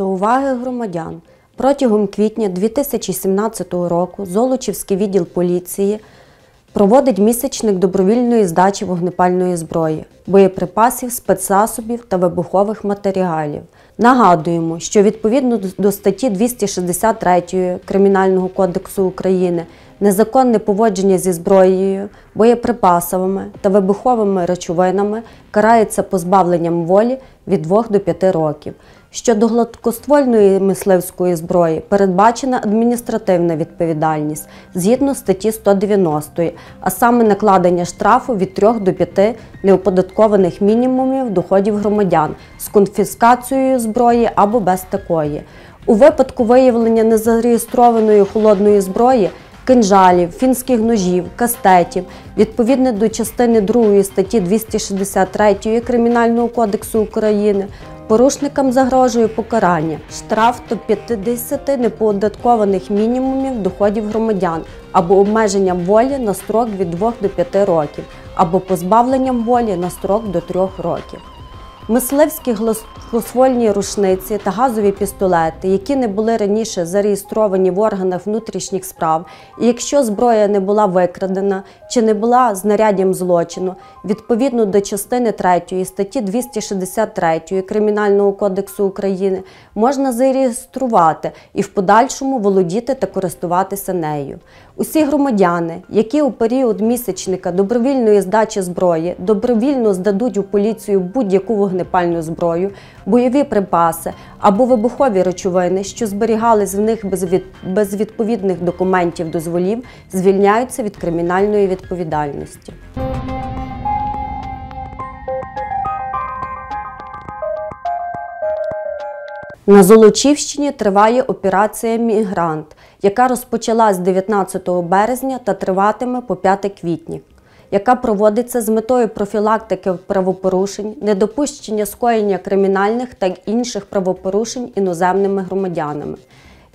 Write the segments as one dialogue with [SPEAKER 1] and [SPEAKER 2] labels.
[SPEAKER 1] До уваги громадян. Протягом квітня 2017 року Золочівський відділ поліції проводить місячник добровільної здачі вогнепальної зброї, боєприпасів, спецзасобів та вибухових матеріалів. Нагадуємо, що відповідно до статті 263 Кримінального кодексу України незаконне поводження зі зброєю, боєприпасами та вибуховими речовинами карається позбавленням волі від 2 до 5 років. Щодо гладкоствольної мисливської зброї передбачена адміністративна відповідальність згідно статті 190, а саме накладення штрафу від 3 до 5 неоподаткованих мінімумів доходів громадян з конфіскацією зброї або без такої. У випадку виявлення незареєстрованої холодної зброї кинжалів, фінських ножів, кастетів, відповідно до частини 2 статті 263 Кримінального кодексу України, порушникам загрожує покарання, штраф до 50 неподаткованих мінімумів доходів громадян або обмеженням волі на строк від 2 до 5 років, або позбавленням волі на строк до 3 років. Мисливські гладкоствольні рушниці та газові пістолети, які не були раніше зареєстровані в органах внутрішніх справ, і якщо зброя не була викрадена чи не була знаряддям злочину, відповідно до частини 3 статті 263 Кримінального кодексу України, можна зареєструвати і в подальшому володіти та користуватися нею. Усі громадяни, які у період місячника добровільної здачі зброї добровільно здадуть у поліцію будь-яку вогнепальну зброю, бойові припаси або вибухові речовини, що зберігались в них без, від... без відповідних документів дозволів, звільняються від кримінальної відповідальності. На Золочівщині триває операція Мігрант, яка розпочалась 19 березня та триватиме по 5 квітня, яка проводиться з метою профілактики правопорушень, недопущення скоєння кримінальних та інших правопорушень іноземними громадянами.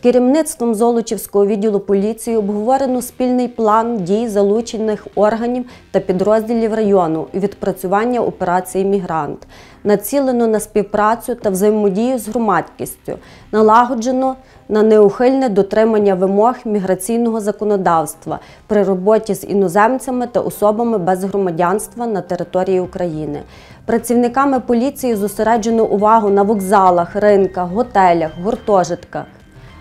[SPEAKER 1] Керівництвом Золочівського відділу поліції обговорено спільний план дій залучених органів та підрозділів району і відпрацювання операції Мігрант, націлено на співпрацю та взаємодію з громадськістю, налагоджено на неухильне дотримання вимог міграційного законодавства при роботі з іноземцями та особами без громадянства на території України. Працівниками поліції зосереджено увагу на вокзалах, ринках, готелях, гуртожитках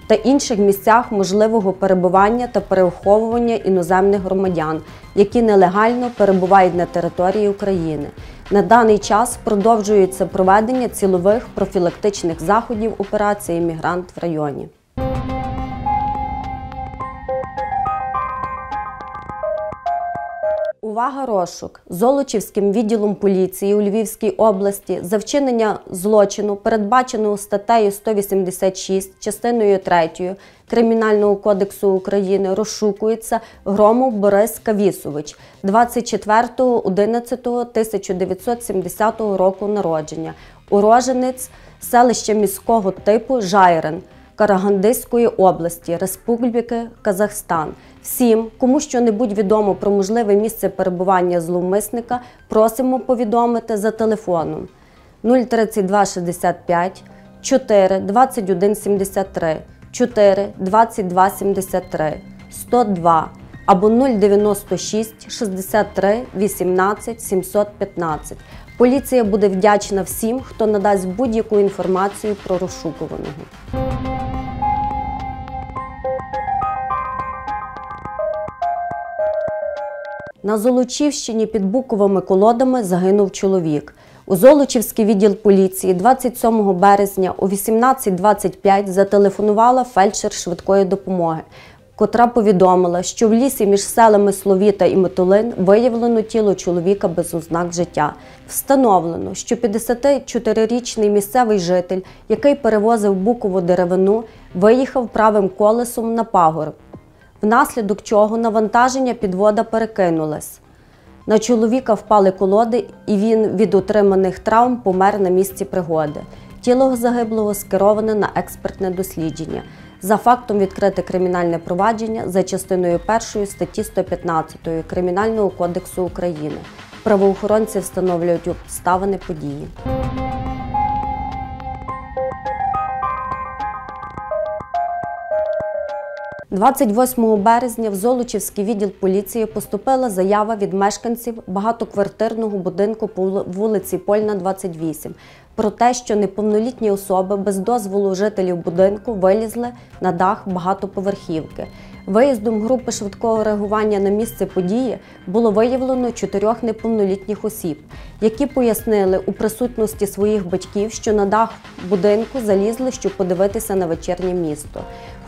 [SPEAKER 1] та інших місцях можливого перебування та переховування іноземних громадян, які нелегально перебувають на території України. На даний час продовжується проведення цілових профілактичних заходів операції Мігрант в районі. Увага розшук Золочівським відділом поліції у Львівській області за вчинення злочину, передбаченого статтею 186 частиною 3 Кримінального кодексу України, розшукується Громов Борис Кавісович 24.11.1970 року народження, уроженець селища міського типу Жайрен. Карагандийської області, Республіки Казахстан. Всім, кому що-небудь відомо про можливе місце перебування зловмисника, просимо повідомити за телефоном 032 65 4 21 73 4 22 73 102 або 096 63 18 715. Поліція буде вдячна всім, хто надасть будь-яку інформацію про розшукуваного. На Золочівщині під буковими колодами загинув чоловік. У Золочівський відділ поліції 27 березня о 18.25 зателефонувала фельдшер швидкої допомоги, котра повідомила, що в лісі між селами Словіта і Метулин виявлено тіло чоловіка без ознак життя. Встановлено, що 54-річний місцевий житель, який перевозив букову деревину, виїхав правим колесом на пагорб внаслідок чого навантаження підвода перекинулось. На чоловіка впали колоди, і він від отриманих травм помер на місці пригоди. Тіло загиблого скероване на експертне дослідження. За фактом відкрите кримінальне провадження за частиною 1 статті 115 Кримінального кодексу України. Правоохоронці встановлюють обставини події. 28 березня в Золочівський відділ поліції поступила заява від мешканців багатоквартирного будинку по вулиці Польна, 28 про те, що неповнолітні особи без дозволу жителів будинку вилізли на дах багатоповерхівки. Виїздом групи швидкого реагування на місце події було виявлено чотирьох неповнолітніх осіб, які пояснили у присутності своїх батьків, що на дах будинку залізли, щоб подивитися на вечірнє місто.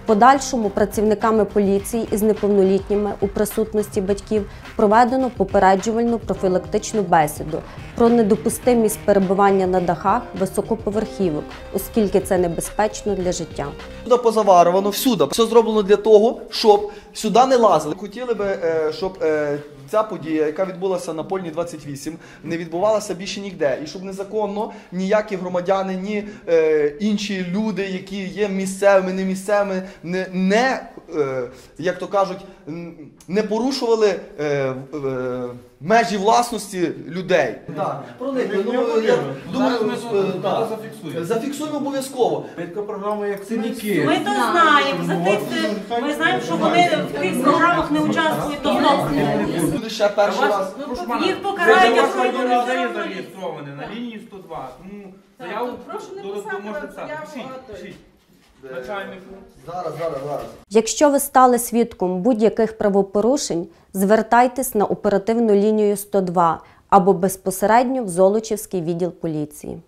[SPEAKER 1] В подальшому працівниками поліції із неповнолітніми у присутності батьків проведено попереджувальну профілактичну бесіду про недопустимість перебування на дахах високоповерхівок, оскільки це небезпечно для життя.
[SPEAKER 2] Сюди позаварувано, всюди. Все зроблено для того, щоб сюди не лазили. Хотіли би, е, щоб е, ця подія, яка відбулася на Польні 28, не відбувалася більше ніде. І щоб незаконно ніякі громадяни, ні е, інші люди, які є місцевими, не місцевими, не, не е, як то кажуть, не порушували е, е, межі власності людей. Так, проникли. Ну, я думаю,
[SPEAKER 3] ми
[SPEAKER 2] е, так.
[SPEAKER 3] зафіксуємо.
[SPEAKER 2] Зафіксуємо обов'язково.
[SPEAKER 3] Така програма, як синіки.
[SPEAKER 4] Ми то знаємо. За тих, ми знаємо, що вони в тих програмах не участвують давно.
[SPEAKER 2] Буде ще перший раз.
[SPEAKER 4] Їх покарають, якщо вони все
[SPEAKER 3] є зареєстрований на лінії 102. Тому заяву
[SPEAKER 5] прошу не
[SPEAKER 3] до- до-
[SPEAKER 5] писати
[SPEAKER 3] можете
[SPEAKER 5] заяву,
[SPEAKER 3] писати. Пишіть. Начальнику.
[SPEAKER 2] Зараз, зараз, зараз.
[SPEAKER 1] Якщо ви стали свідком будь-яких правопорушень, звертайтесь на оперативну лінію 102 або безпосередньо в Золочівський відділ поліції.